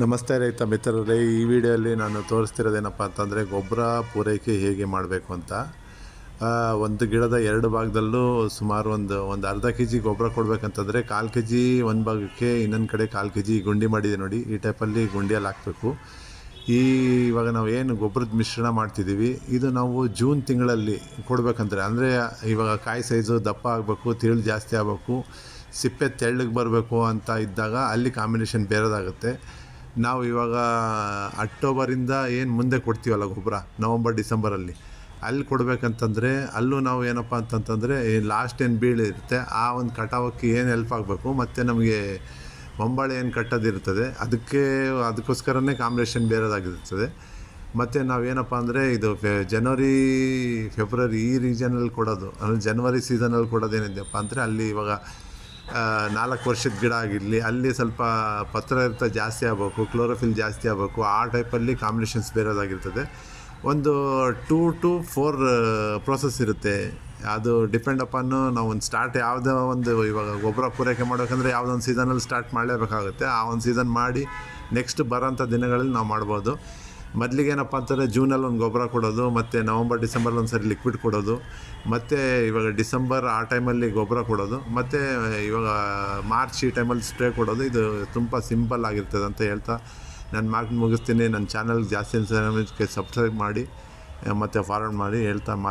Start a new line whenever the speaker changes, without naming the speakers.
ನಮಸ್ತೆ ರೈತ ಮಿತ್ರರೇ, ಈ ವಿಡಿಯೋಲಿ ನಾನು ತೋರಿಸ್ತಿರೋದೇನಪ್ಪ ಅಂತಂದರೆ ಗೊಬ್ಬರ ಪೂರೈಕೆ ಹೇಗೆ ಮಾಡಬೇಕು ಅಂತ. ಒಂದು ಗಿಡದ ಎರಡು ಭಾಗದಲ್ಲೂ ಸುಮಾರು ಒಂದು ಒಂದು ಅರ್ಧ ಕೆ ಜಿ ಗೊಬ್ಬರ ಕೊಡಬೇಕಂತಂದರೆ ಕಾಲು ಕೆ ಜಿ ಒಂದು ಭಾಗಕ್ಕೆ ಇನ್ನೊಂದು ಕಡೆ ಕಾಲು ಕೆ ಜಿ ಗುಂಡಿ ಮಾಡಿದೆ ನೋಡಿ, ಈ ಟೈಪಲ್ಲಿ ಗುಂಡಿಯಲ್ಲಿ ಹಾಕಬೇಕು. ಈ, ಇವಾಗ ನಾವು ಏನು ಗೊಬ್ಬರದ ಮಿಶ್ರಣ ಮಾಡ್ತಿದ್ದೀವಿ, ಇದು ನಾವು ಜೂನ್ ತಿಂಗಳಲ್ಲಿ ಕೊಡಬೇಕಂದ್ರೆ, ಅಂದರೆ ಇವಾಗ ಕಾಯಿ ಸೈಜು ದಪ್ಪ ಆಗಬೇಕು, ತಿರುಳು ಜಾಸ್ತಿ ಆಗಬೇಕು, ಸಿಪ್ಪೆ ತೆಳ್ಳಗೆ ಬರಬೇಕು ಅಂತ ಇದ್ದಾಗ ಅಲ್ಲಿ ಕಾಂಬಿನೇಷನ್ ಬೇರೆದಾಗುತ್ತೆ. ನಾವು ಇವಾಗ ಅಕ್ಟೋಬರಿಂದ ಏನು ಮುಂದೆ ಕೊಡ್ತೀವಲ್ಲ ಗೊಬ್ಬರ? ನವಂಬರ್, ಡಿಸೆಂಬರಲ್ಲಿ. ಅಲ್ಲಿ ಕೊಡಬೇಕಂತಂದರೆ, ಅಲ್ಲೂ ನಾವು ಏನಪ್ಪ ಅಂತಂತಂದರೆ ಲಾಸ್ಟ್ ಏನು ಬೀಳಿರುತ್ತೆ ಆ ಒಂದು ಕಟಾವಕ್ಕೆ ಏನು ಹೆಲ್ಪ್ ಆಗಬೇಕು, ಮತ್ತು ನಮಗೆ ಬೊಂಬಳೆ ಏನು ಕಟ್ಟೋದಿರ್ತದೆ ಅದಕ್ಕೆ ಅದಕ್ಕೋಸ್ಕರನೇ ಕಾಂಬಿನೇಷನ್ ಬೇರೆದಾಗಿರ್ತದೆ. ಮತ್ತು ನಾವೇನಪ್ಪ ಅಂದರೆ, ಇದು ಫೆ ಜನವರಿ ಫೆಬ್ರವರಿ ಈ ರೀಜನಲ್ಲಿ ಕೊಡೋದು, ಅಂದರೆ ಜನವರಿ ಸೀಸನಲ್ಲಿ ಕೊಡೋದೇನಿದೆಯಪ್ಪ ಅಂದರೆ, ಅಲ್ಲಿ ಇವಾಗ ನಾಲ್ಕು ವರ್ಷದ ಗಿಡ ಆಗಿರಲಿ, ಅಲ್ಲಿ ಸ್ವಲ್ಪ ಪತ್ರ ಇರ್ತ ಜಾಸ್ತಿ ಆಗಬೇಕು ಕ್ಲೋರೋಫಿಲ್ ಜಾಸ್ತಿ ಆಗಬೇಕು, ಆ ಟೈಪಲ್ಲಿ ಕಾಂಬಿನೇಷನ್ಸ್ ಬೇರೆದಾಗಿರ್ತದೆ. ಒಂದು ಟೂ ಟು ಫೋರ್ ಪ್ರೋಸೆಸ್ ಇರುತ್ತೆ. ಅದು ಡಿಪೆಂಡ್ ಅಪಾನ್ ನಾವು ಒಂದು ಸ್ಟಾರ್ಟ್ ಯಾವುದೋ ಒಂದು ಇವಾಗ ಗೊಬ್ಬರ ಪೂರೈಕೆ ಮಾಡಬೇಕಂದ್ರೆ ಯಾವುದೊಂದು ಸೀಸನಲ್ಲಿ ಸ್ಟಾರ್ಟ್ ಮಾಡಲೇಬೇಕಾಗುತ್ತೆ. ಆ ಒಂದು ಸೀಸನ್ ಮಾಡಿ ನೆಕ್ಸ್ಟ್ ಬರೋಂಥ ದಿನಗಳಲ್ಲಿ ನಾವು ಮಾಡ್ಬೋದು. ಮೊದಲಿಗೆ ಏನಪ್ಪ ಅಂತಂದರೆ ಜೂನಲ್ಲಿ ಒಂದು ಗೊಬ್ಬರ ಕೊಡೋದು, ಮತ್ತು ನವಂಬರ್, ಡಿಸೆಂಬರ್ಲಿ ಒಂದು ಸರಿ ಲಿಕ್ವಿಡ್ ಕೊಡೋದು, ಮತ್ತು ಇವಾಗ ಡಿಸೆಂಬರ್ ಆ ಟೈಮಲ್ಲಿ ಗೊಬ್ಬರ ಕೊಡೋದು, ಮತ್ತು ಇವಾಗ ಮಾರ್ಚ್ ಈ ಟೈಮಲ್ಲಿ ಸ್ಪ್ರೇ ಕೊಡೋದು, ಇದು ತುಂಬ ಸಿಂಪಲ್ ಆಗಿರ್ತದೆ ಅಂತ ಹೇಳ್ತಾ ನಾನು ಮಾರ್ಕ್ ಮುಗಿಸ್ತೀನಿ. ನನ್ನ ಚಾನಲ್ಗೆ ಜಾಸ್ತಿ ಸಬ್ಸ್ಕ್ರೈಬ್ ಮಾಡಿ, ಮತ್ತು ಫಾರ್ವರ್ಡ್ ಮಾಡಿ ಹೇಳ್ತಾ ಮಾತು